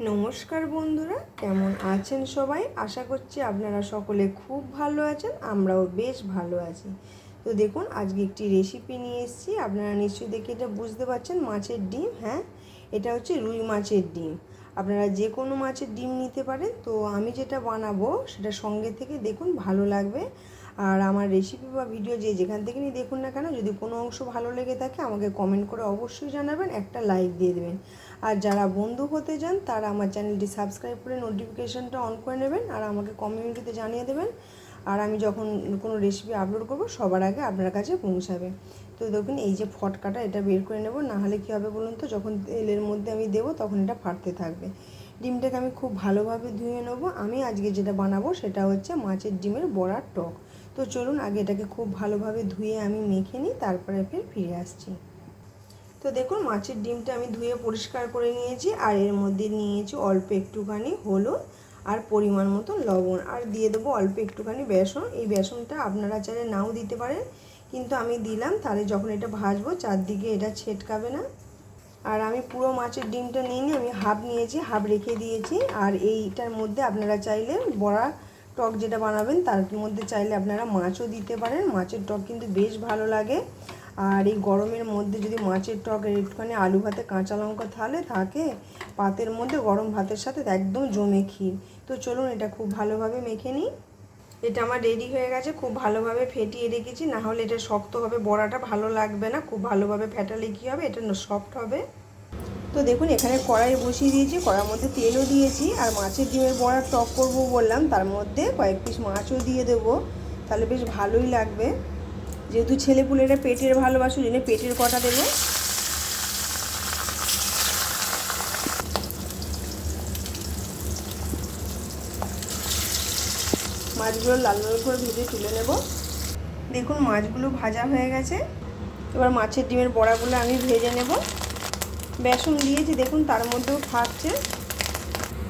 নমস্কার বন্ধুরা, কেমন আছেন সবাই? আশা করছি আপনারা সকলে খুব ভালো আছেন, আমরাও বেশ ভালো আছি। তো দেখুন, আজকে একটি রেসিপি নিয়ে এসেছি। আপনারা নিশ্চয়ই দেখে এটা বুঝতে পারছেন, মাছের ডিম হ্যাঁ? এটা হচ্ছে রুই মাছের ডিম। আপনারা যে কোনো মাছের ডিম নিতে পারেন। তো আমি যেটা বানাবো, সেটা সঙ্গে থেকে দেখুন, ভালো লাগবে। আর আমার রেসিপি বা ভিডিও যে যেখান থেকে নিয়ে দেখুন না কেন, যদি কোনো অংশ ভালো লেগে থাকে, আমাকে কমেন্ট করে অবশ্যই জানাবেন, একটা লাইক দিয়ে দেবেন। আর যারা বন্ধু হতে চান, তারা আমার চ্যানেলটি সাবস্ক্রাইব করে নোটিফিকেশানটা অন করে নেবেন আর আমাকে কমিউনিটিতে জানিয়ে দেবেন। আর আমি যখন কোনো রেসিপি আপলোড করব, সবার আগে আপনার কাছে পৌঁছাবে। তো দেখুন, এই যে ফটকাটা, এটা বের করে নেব। নাহলে কী হবে বলুন তো, যখন তেলের মধ্যে আমি দেবো, তখন এটা ফাটতে থাকবে। ডিমটাকে আমি খুব ভালোভাবে ধুয়ে নেব। আমি আজকে যেটা বানাবো, সেটা হচ্ছে মাছের ডিমের বড়ার টক। তো চলুন আগে এটাকে খুব ভালোভাবে ধুয়ে আমি মেখে নিই, তারপরে ফের ফিরে আসছি। তো দেখুন, মাছের ডিমটা আমি ধুয়ে পরিষ্কার করে নিয়েছি, আর এর মধ্যে নিয়েছি অল্প একটুখানি হলুদ আর পরিমাণ মতো লবণ। আর দিয়ে দেবো অল্প একটুখানি বেসন। এই বেসনটা আপনারা চাইলে নাও দিতে পারেন, কিন্তু আমি দিলাম, তাহলে যখন এটা ভাজবো চারদিকে এটা ছেটকাবে না। আর আমি পুরো মাছের ডিমটা নিয়ে আমি হাফ নিয়েছি, হাফ রেখে দিয়েছি। আর এইটার মধ্যে আপনারা চাইলে বড়া টক যেটা বানাবেন, তার মধ্যে চাইলে আপনারা মাছও দিতে পারেন। মাছের টক কিন্তু বেশ ভালো লাগে। আর এই গরমের মধ্যে যদি মাছের টক একটুখানি আলু ভাতে, কাঁচা লঙ্কা তাহলে থাকে, পাতের মধ্যে গরম ভাতের সাথে একদম জমে ক্ষীর। তো চলুন এটা খুব ভালোভাবে মেখে নিই। এটা আমার রেডি হয়ে গেছে, খুব ভালোভাবে ফেটিয়ে রেখেছি। না হলে এটা শক্ত হবে, বড়াটা ভালো লাগবে না। খুব ভালোভাবে ফেটালে কী হবে? এটা সফট হবে। তো দেখুন, এখানে কড়াই বসিয়ে দিয়েছি কড়ার মধ্যে তেলও দিয়েছি, আর মাছের ডিমের বড়া টক করব বললাম, তার মধ্যে কয়েক পিস মাছও দিয়ে দেবো। তাহলে বেশ ভালোই লাগবে। যেহেতু ছেলেপুলেরা পেটের ভালোবাসো জেনে পেটের কটা দেবো। মাছগুলো লাল লাল করে ভেজে তুলে নেব। দেখুন, মাছগুলো ভাজা হয়ে গেছে। এবার মাছের ডিমের বড়াগুলো আমি ভেজে নেব। বেসন দিয়েছি, দেখুন তার মধ্যেও থাকছে।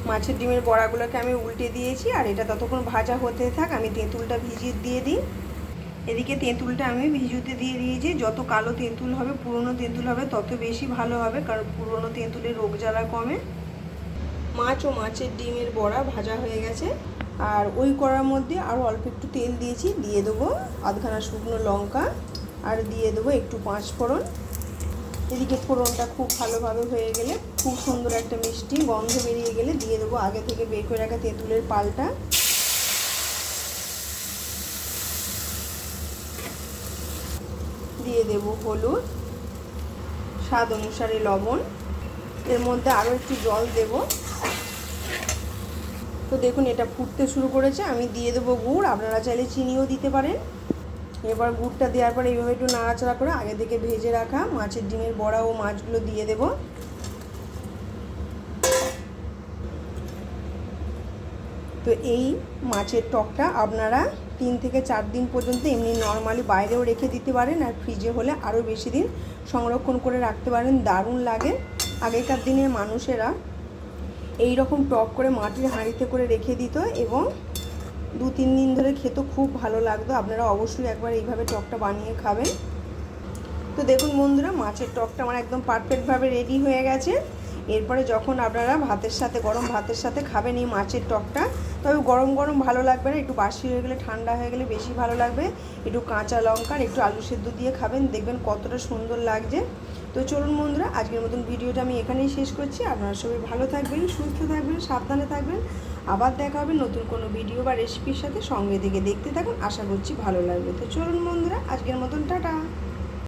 মাছের ডিমের বড়াগুলোকে আমি উল্টে দিয়েছি, আর এটা ততক্ষণ ভাজা হতে থাক, আমি তেঁতুলটা ভিজিয়ে দিয়ে দিই। এদিকে তেঁতুলটা আমি ভিজুতে দিয়ে দিয়েছি, যত কালো তেঁতুল হবে, পুরনো তেঁতুল হবে, তত বেশি ভালো হবে, কারণ পুরনো তেঁতুলের রোগ জ্বালা কমে। মাছ ও মাছের ডিমের বড়া ভাজা হয়ে গেছে, আর ওই কড়ার মধ্যে আরও অল্প একটু তেল দিয়েছি, দিয়ে দেবো আধখানা শুকনো লঙ্কা, আর দিয়ে দেবো একটু পাঁচ ফোড়ন এদিকে ফোড়নটা খুব ভালোভাবে হয়ে গেলে খুব সুন্দর একটা মিষ্টি গন্ধ বেরিয়ে গেলে দিয়ে দেবো আগে থেকে বের করে রাখা তেঁতুলের পালটা। দিয়ে দেব হলুদ, স্বাদ অনুসারে লবণ, এর মধ্যে আরও একটু জল দেব। তো দেখুন এটা ফুটতে শুরু করেছে, আমি দিয়ে দেবো গুড়, আপনারা চাইলে চিনিও দিতে পারেন। এবার গুড়টা দেওয়ার পরে এইভাবে একটু নাড়াচাড়া করে আগে থেকে ভেজে রাখা মাছের ডিমের বড়া ও মাছগুলো দিয়ে দেব। তো এই মাছের টকটা আপনারা তিন থেকে চার দিন পর্যন্ত এমনি নর্মালি বাইরেও রেখে দিতে পারেন আর ফ্রিজে হলে আরও বেশি দিন সংরক্ষণ করে রাখতে পারেন, দারুণ লাগে। আগেকার দিনের মানুষেরা এই রকম টক করে মাটির হাঁড়িতে করে রেখে দিত এবং দু, তিন দিন ধরে খেতে খুব ভালো লাগতো। আপনারা অবশ্যই একবার এইভাবে টকটা বানিয়ে খাবেন। তো দেখুন বন্ধুরা, মাছের টকটা আমার একদম পারফেক্টভাবে রেডি হয়ে গেছে। এরপরে যখন আপনারা ভাতের সাথে, গরম ভাতের সাথে খাবেন এই মাছের টকটা, তবে গরম গরম ভালো লাগবে না, একটু বাসি হয়ে গেলে, ঠান্ডা হয়ে গেলে বেশি ভালো লাগবে। একটু কাঁচা লঙ্কার, একটু আলু সেদ্ধ দিয়ে খাবেন, দেখবেন কতটা সুন্দর লাগছে। তো চলুন বন্ধুরা, আজকের মতন ভিডিওটা আমি এখানেই শেষ করছি। আপনারা সবাই ভালো থাকবেন, সুস্থ থাকবেন, সাবধানে থাকবেন। আবার দেখা হবে নতুন কোনো ভিডিও বা রেসিপির সাথে সঙ্গে থেকে। দেখতে থাকুন, আশা করছি ভালো লাগবে। তো চলুন বন্ধুরা, আজকের মতন টাটা।